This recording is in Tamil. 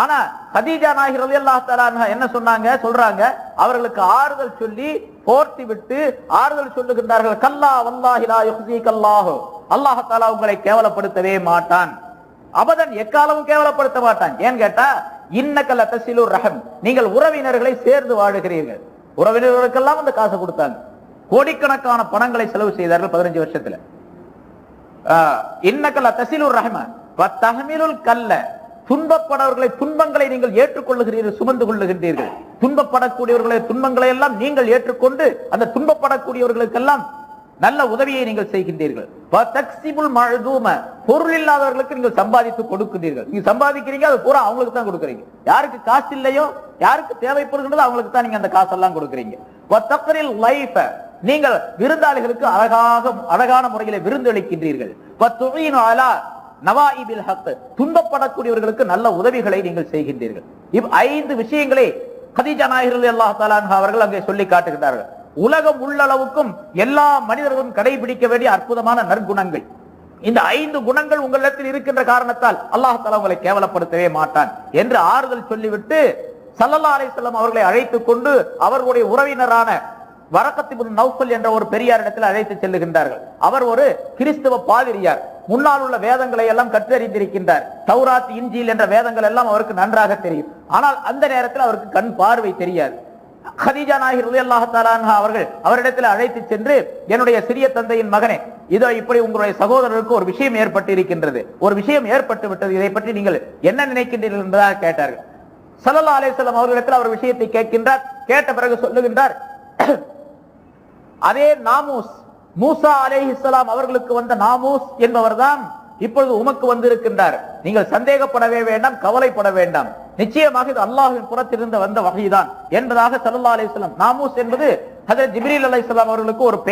ஆனா ஹதீஜா நாயகர் ரலியல்லாஹு தஆலா என்ன சொன்னாங்க? சொல்றாங்க அவர்களுக்கு ஆறுதல் சொல்லி போர்த்தி விட்டு ஆறுதல் சொல்லுகின்றார்கள் கல்லா வல்லாஹி லா கல்லாஹோ அல்லாஹ். உங்களை கேவலப்படுத்தவே மாட்டான். அபதன் எக்காலமும் கேவலப்படுத்த மாட்டான். ஏன் கேட்டா இன்னக்கல்ல தசிலுர் ரஹம். நீங்கள் உறவினர்களை சேர்ந்து வாழுகிறீர்கள். உறவினர்களுக்கெல்லாம் அந்த காசை கொடுத்தாங்க. கோடிக்கணக்கான பணங்களை செலவு செய்தார்கள் பதினஞ்சு வருஷத்துல. இன்னக்கல்ல தசிலுர் ரஹம கல்ல. துன்பப்படவர்களை துன்பங்களை நீங்கள் ஏற்றுக்கொள்ளுகிறீர்கள் சுமந்து கொள்ளுகின்றீர்கள். துன்பப்படக்கூடியவர்களை துன்பங்களை எல்லாம் நீங்கள் ஏற்றுக்கொண்டு அந்த துன்பப்படக்கூடியவர்களுக்கெல்லாம் நல்ல உதவியை நீங்கள் செய்கின்றீர்கள். பொருள் இல்லாதவர்களுக்கு நீங்கள் சம்பாதித்து கொடுக்கின்றீர்கள். நீங்க சம்பாதிக்கிறீங்க அது பூரா அவங்களுக்கு தான் கொடுக்குறீங்க. யாருக்கு காசு இல்லையோ யாருக்கு தேவைப்படுகின்றதோ அவங்களுக்கு தான் நீங்க அந்த காசெல்லாம் கொடுக்குறீங்க. நீங்கள் விருந்தாளிகளுக்கு அழகாக அழகான முறையில விருந்தளிக்கின்றீர்கள் நவாயிபில் ஹக் துன்பப்படக்கூடியவர்களுக்கு நல்ல உதவிகளை நீங்கள் செய்கின்றீர்கள். இவ் ஐந்து விஷயங்களை கதீஜா நாயகர்கள் அல்லாஹ் தஆலா அவர்கள் அங்கே சொல்லி காட்டுகிறார்கள் உலகம் உள்ளளவுக்கும் எல்லா மனிதர்களும் கடைபிடிக்க வேண்டிய அற்புதமான நற்குணங்கள். இந்த ஐந்து குணங்கள் உங்களிடத்தில் இருக்கின்ற காரணத்தால் அல்லாஹ் உங்களை கேவலப்படுத்தவே மாட்டான் என்று ஆறுதல் சொல்லிவிட்டு சல்லல்லா அலைஹிஸ்ஸலாம் அவர்களை அழைத்துக் கொண்டு அவர்களுடைய உறவினரான வரக்கத்திபுன் நௌஃபல் என்ற ஒரு பெரியார் இடத்தில் அழைத்து செல்லுகின்றார்கள். அவர் ஒரு கிறிஸ்துவ பாதிரியார். முன்னால் உள்ள வேதங்களை எல்லாம் கற்றறிந்திருக்கின்றார். தௌராத் இஞ்சில் என்ற வேதங்கள் எல்லாம் அவருக்கு நன்றாக தெரியும். ஆனால் அந்த நேரத்தில் அவருக்கு கண் பார்வை தெரியாது. ஹதீஜா நாயகர் ரலியல்லாஹு அவர்கள் அவரிடத்தில் அழைத்து சென்று என்னுடைய சிறிய தந்தையின் மகனே இதோ இப்படி உங்களுடைய சகோதரருக்கு ஒரு விஷயம் ஏற்பட்டு இருக்கின்றது ஒரு விஷயம் ஏற்பட்டு விட்டது. இதை பற்றி நீங்கள் என்ன நினைக்கின்றீர்கள் என்பதாக கேட்டார்கள். சல்லல்லா அலைஹிஸ்ஸலாம் அவர்களிடத்தில் அவர் விஷயத்தை கேட்கின்றார். கேட்ட பிறகு சொல்லுகின்றார் அதே நாமூஸ் மூசா அலேஹிஸ்லாம் அவர்களுக்கு வந்த நாமூஸ் என்பவர்தான் இப்பொழுது உமக்கு வந்திருக்கின்றார். நீங்கள் சந்தேகப்படவே வேண்டாம் கவலைப்பட வேண்டாம். நிச்சயமாக இது அல்லாஹின் புறத்திலிருந்து வந்த வகைதான் என்பதாக சல்லா அலிஸ்லாம் நாமூஸ் என்பது ஹஜரத் ஜிபிரில் அலைஹிஸ்ஸலாம் அவர்களுக்கு ஒரு பெயர்.